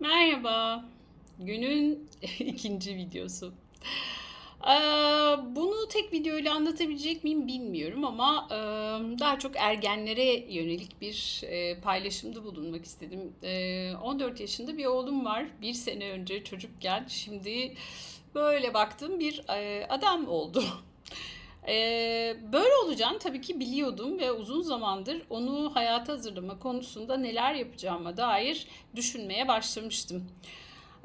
Merhaba. Günün ikinci videosu. Ee, Bunu tek videoyla anlatabilecek miyim bilmiyorum ama daha çok ergenlere yönelik bir paylaşımda bulunmak istedim. E, 14 yaşında bir oğlum var. Bir sene önce çocukken şimdi böyle baktım bir adam oldu. Ee, böyle olacağını tabii ki biliyordum ve uzun zamandır onu hayata hazırlama konusunda neler yapacağıma dair düşünmeye başlamıştım.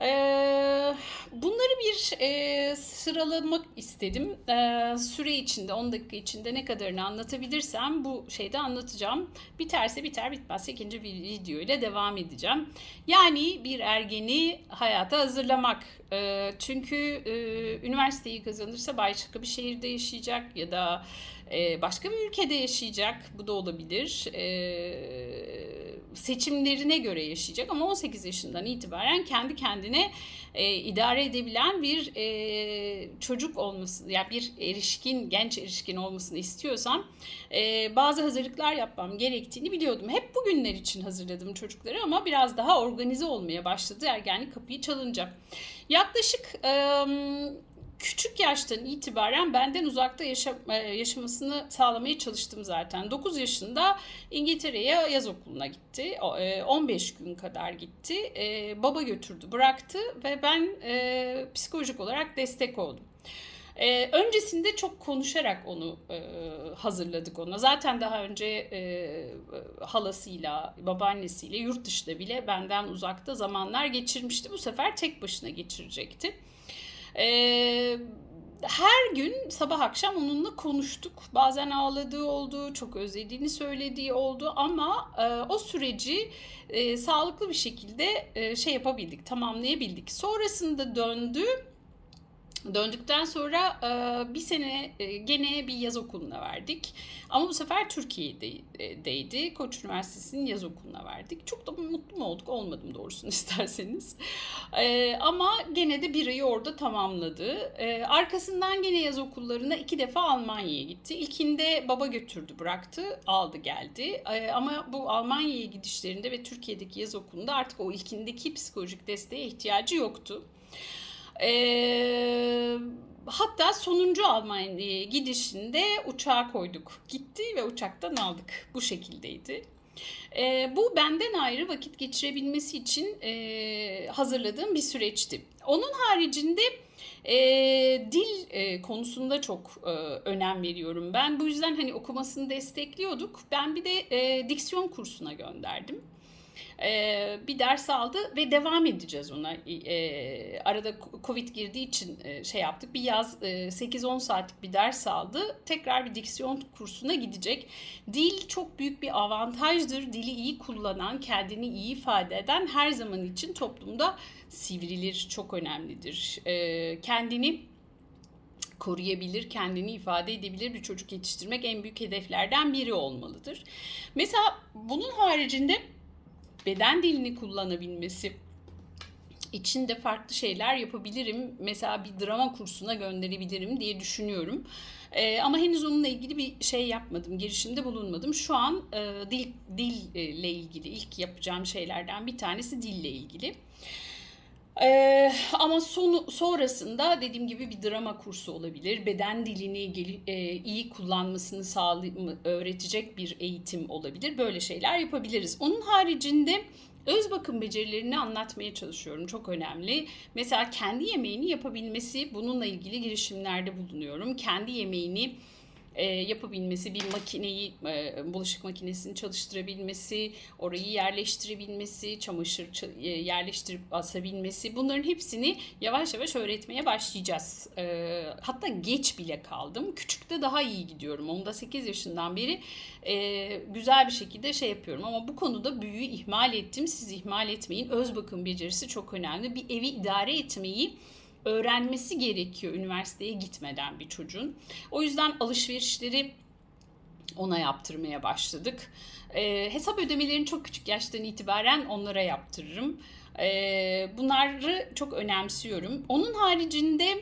Ee, bunları bir e, sıralamak istedim. Ee, süre içinde, 10 dakika içinde ne kadarını anlatabilirsem bu şeyde anlatacağım. Biterse biter, bitmezse ikinci bir video ile devam edeceğim. Yani bir ergeni hayata hazırlamak. Ee, çünkü e, üniversiteyi kazanırsa başka bir şehirde yaşayacak ya da e, başka bir ülkede yaşayacak. Bu da olabilir. Ee, seçimlerine göre yaşayacak ama 18 yaşından itibaren kendi kendine e, idare edebilen bir e, çocuk olması, yani bir erişkin, genç erişkin olmasını istiyorsam e, bazı hazırlıklar yapmam gerektiğini biliyordum. Hep bugünler için hazırladım çocukları ama biraz daha organize olmaya başladı ergenlik kapıyı çalınca. Yaklaşık e, küçük yaştan itibaren benden uzakta yaşa, e, yaşamasını sağlamaya çalıştım zaten. 9 yaşında İngiltere'ye yaz okuluna gitti. O, e, 15 gün kadar gitti. E, baba götürdü, bıraktı ve ben psikolojik olarak destek oldum. E, öncesinde çok konuşarak onu e, hazırladık ona. Zaten daha önce e, halasıyla, babaannesiyle yurt dışında bile benden uzakta zamanlar geçirmişti. Bu sefer tek başına geçirecekti. Ee, her gün sabah akşam onunla konuştuk. Bazen ağladığı oldu, çok özlediğini söylediği oldu ama e, o süreci e, sağlıklı bir şekilde e, şey yapabildik, tamamlayabildik. Sonrasında döndü. Döndükten sonra bir sene gene bir yaz okuluna verdik. Ama bu sefer Türkiye'deydi. Koç Üniversitesi'nin yaz okuluna verdik. Çok da mutlu mu olduk? Olmadım doğrusunu isterseniz. Ama gene de bir ayı orada tamamladı. Arkasından gene yaz okullarına iki defa Almanya'ya gitti. İlkinde baba götürdü bıraktı. Aldı geldi. Ama bu Almanya'ya gidişlerinde ve Türkiye'deki yaz okulunda artık o ilkindeki psikolojik desteğe ihtiyacı yoktu. Ee, hatta sonuncu Almanya'ya gidişinde uçağa koyduk. Gitti ve uçaktan aldık. Bu şekildeydi. E, bu benden ayrı vakit geçirebilmesi için e, hazırladığım bir süreçti. Onun haricinde e, dil e, konusunda çok e, önem veriyorum ben. Bu yüzden hani okumasını destekliyorduk. Ben bir de e, diksiyon kursuna gönderdim e, bir ders aldı ve devam edeceğiz ona. E, arada Covid girdiği için e, şey yaptık. Bir yaz e, 8-10 saatlik bir ders aldı. Tekrar bir diksiyon kursuna gidecek. Dil çok büyük bir avantajdır. Dili iyi kullanan, kendini iyi ifade eden her zaman için toplumda sivrilir, çok önemlidir. E, kendini koruyabilir, kendini ifade edebilir bir çocuk yetiştirmek en büyük hedeflerden biri olmalıdır. Mesela bunun haricinde beden dilini kullanabilmesi için de farklı şeyler yapabilirim. Mesela bir drama kursuna gönderebilirim diye düşünüyorum. Ee, ama henüz onunla ilgili bir şey yapmadım, girişimde bulunmadım. Şu an e, dil dille ilgili ilk yapacağım şeylerden bir tanesi dille ilgili. Ee, ama sonu sonrasında dediğim gibi bir drama kursu olabilir. Beden dilini gel, e, iyi kullanmasını sağlay öğretecek bir eğitim olabilir. Böyle şeyler yapabiliriz. Onun haricinde öz bakım becerilerini anlatmaya çalışıyorum. Çok önemli. Mesela kendi yemeğini yapabilmesi bununla ilgili girişimlerde bulunuyorum. Kendi yemeğini e, yapabilmesi, bir makineyi, e, bulaşık makinesini çalıştırabilmesi, orayı yerleştirebilmesi, çamaşır e, yerleştirip asabilmesi bunların hepsini yavaş yavaş öğretmeye başlayacağız. E, hatta geç bile kaldım. Küçükte daha iyi gidiyorum. Onda 8 yaşından beri e, güzel bir şekilde şey yapıyorum ama bu konuda büyüğü ihmal ettim. Siz ihmal etmeyin. Öz bakım becerisi çok önemli. Bir evi idare etmeyi öğrenmesi gerekiyor üniversiteye gitmeden bir çocuğun. O yüzden alışverişleri ona yaptırmaya başladık. E, hesap ödemelerini çok küçük yaştan itibaren onlara yaptırırım. E, bunları çok önemsiyorum. Onun haricinde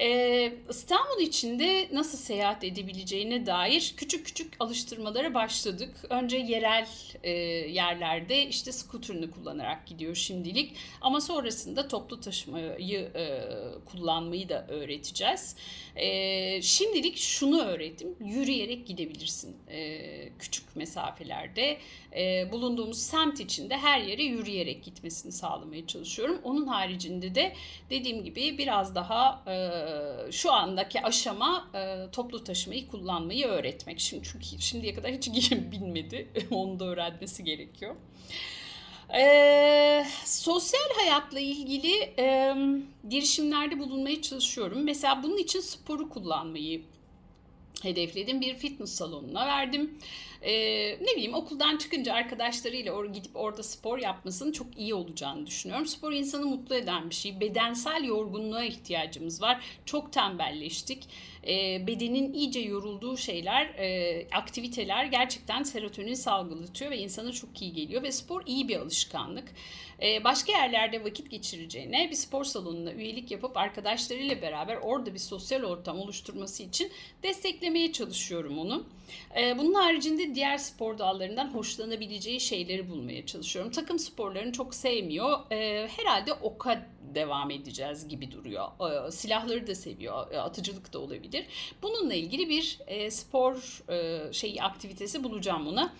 e, İstanbul içinde nasıl seyahat edebileceğine dair küçük küçük alıştırmalara başladık. Önce yerel e, yerlerde işte skuterını kullanarak gidiyor şimdilik. Ama sonrasında toplu taşımayı e, kullanmayı da öğreteceğiz. E, şimdilik şunu öğrettim. Yürüyerek gidebilirsin e, küçük mesafelerde. E, bulunduğumuz semt içinde her yere yürüyerek gitmesini sağlamaya çalışıyorum. Onun haricinde de dediğim gibi biraz daha e, şu andaki aşama e, toplu taşımayı kullanmayı öğretmek. Şimdi çünkü şimdiye kadar hiç bilmedi. Onu da öğrenmesi gerekiyor. E, sosyal hayatla ilgili e, girişimlerde bulunmaya çalışıyorum. Mesela bunun için sporu kullanmayı hedefledim. Bir fitness salonuna verdim. Ee, ne bileyim okuldan çıkınca arkadaşlarıyla or gidip orada spor yapmasının çok iyi olacağını düşünüyorum. Spor insanı mutlu eden bir şey. Bedensel yorgunluğa ihtiyacımız var. Çok tembelleştik. Ee, bedenin iyice yorulduğu şeyler, e, aktiviteler gerçekten serotonin salgılatıyor ve insana çok iyi geliyor ve spor iyi bir alışkanlık. Ee, başka yerlerde vakit geçireceğine bir spor salonuna üyelik yapıp arkadaşlarıyla beraber orada bir sosyal ortam oluşturması için desteklemeye çalışıyorum onu. Ee, bunun haricinde diğer spor dallarından hoşlanabileceği şeyleri bulmaya çalışıyorum. Takım sporlarını çok sevmiyor. Ee, herhalde oka devam edeceğiz gibi duruyor. Ee, silahları da seviyor. Atıcılık da olabilir. Bununla ilgili bir e, spor e, şeyi aktivitesi bulacağım ona.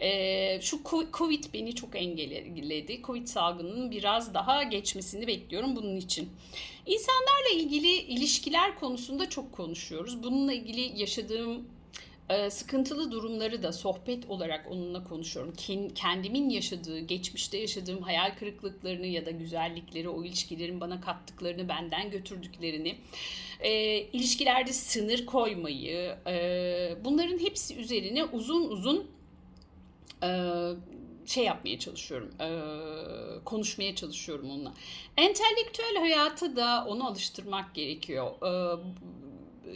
Ee, şu Covid beni çok engelledi. Covid salgının biraz daha geçmesini bekliyorum bunun için. İnsanlarla ilgili ilişkiler konusunda çok konuşuyoruz. Bununla ilgili yaşadığım e, sıkıntılı durumları da sohbet olarak onunla konuşuyorum. Kendimin yaşadığı, geçmişte yaşadığım hayal kırıklıklarını ya da güzellikleri, o ilişkilerin bana kattıklarını, benden götürdüklerini, e, ilişkilerde sınır koymayı, e, bunların hepsi üzerine uzun uzun şey yapmaya çalışıyorum, konuşmaya çalışıyorum onunla. Entelektüel hayatı da onu alıştırmak gerekiyor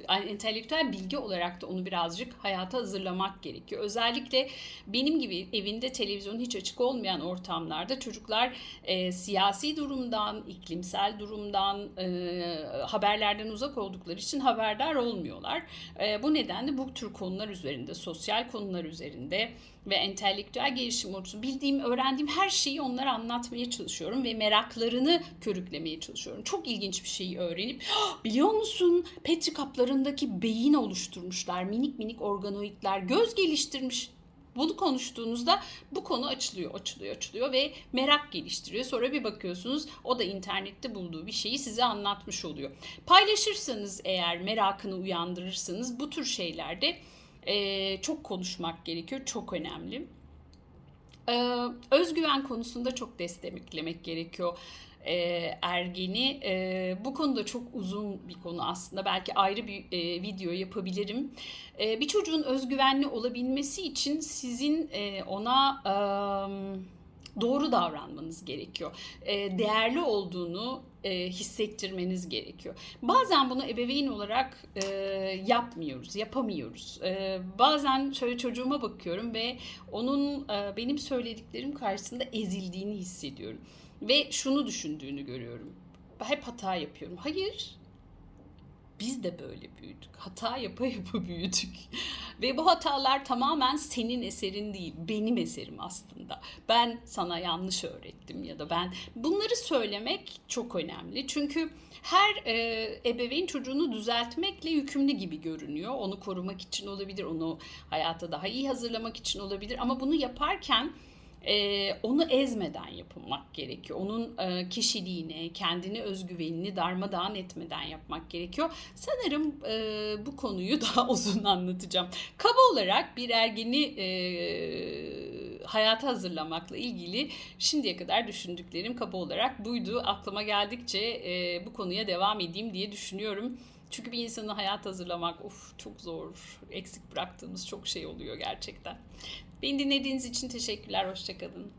entelektüel bilgi olarak da onu birazcık hayata hazırlamak gerekiyor. Özellikle benim gibi evinde televizyon hiç açık olmayan ortamlarda çocuklar e, siyasi durumdan, iklimsel durumdan, e, haberlerden uzak oldukları için haberdar olmuyorlar. E, bu nedenle bu tür konular üzerinde, sosyal konular üzerinde ve entelektüel gelişim olsun bildiğim, öğrendiğim her şeyi onlara anlatmaya çalışıyorum ve meraklarını körüklemeye çalışıyorum. Çok ilginç bir şeyi öğrenip biliyor musun Petri kaplarındaki beyin oluşturmuşlar. Minik minik organoidler göz geliştirmiş. Bunu konuştuğunuzda bu konu açılıyor, açılıyor, açılıyor ve merak geliştiriyor. Sonra bir bakıyorsunuz o da internette bulduğu bir şeyi size anlatmış oluyor. Paylaşırsanız eğer merakını uyandırırsanız bu tür şeylerde e, çok konuşmak gerekiyor. Çok önemli. E, özgüven konusunda çok desteklemek gerekiyor e, ergeni. E, bu konuda çok uzun bir konu aslında. Belki ayrı bir e, video yapabilirim. E, bir çocuğun özgüvenli olabilmesi için sizin e, ona... E, doğru davranmanız gerekiyor. E, değerli olduğunu e, hissettirmeniz gerekiyor. Bazen bunu ebeveyn olarak e, yapmıyoruz, yapamıyoruz. E, bazen şöyle çocuğuma bakıyorum ve onun e, benim söylediklerim karşısında ezildiğini hissediyorum. Ve şunu düşündüğünü görüyorum. Hep hata yapıyorum. Hayır, biz de böyle büyüdük. Hata yapa yapa büyüdük. Ve bu hatalar tamamen senin eserin değil, benim eserim aslında. Ben sana yanlış öğrettim ya da ben bunları söylemek çok önemli. Çünkü her e, ebeveyn çocuğunu düzeltmekle yükümlü gibi görünüyor. Onu korumak için olabilir, onu hayata daha iyi hazırlamak için olabilir ama bunu yaparken e, onu ezmeden yapılmak gerekiyor. Onun e, kişiliğini, kendini, özgüvenini darmadağın etmeden yapmak gerekiyor. Sanırım e, bu konuyu daha uzun anlatacağım. Kaba olarak bir ergeni e, hayata hazırlamakla ilgili şimdiye kadar düşündüklerim kaba olarak buydu. Aklıma geldikçe e, bu konuya devam edeyim diye düşünüyorum. Çünkü bir insanı hayat hazırlamak of çok zor. Eksik bıraktığımız çok şey oluyor gerçekten. Beni dinlediğiniz için teşekkürler. Hoşçakalın.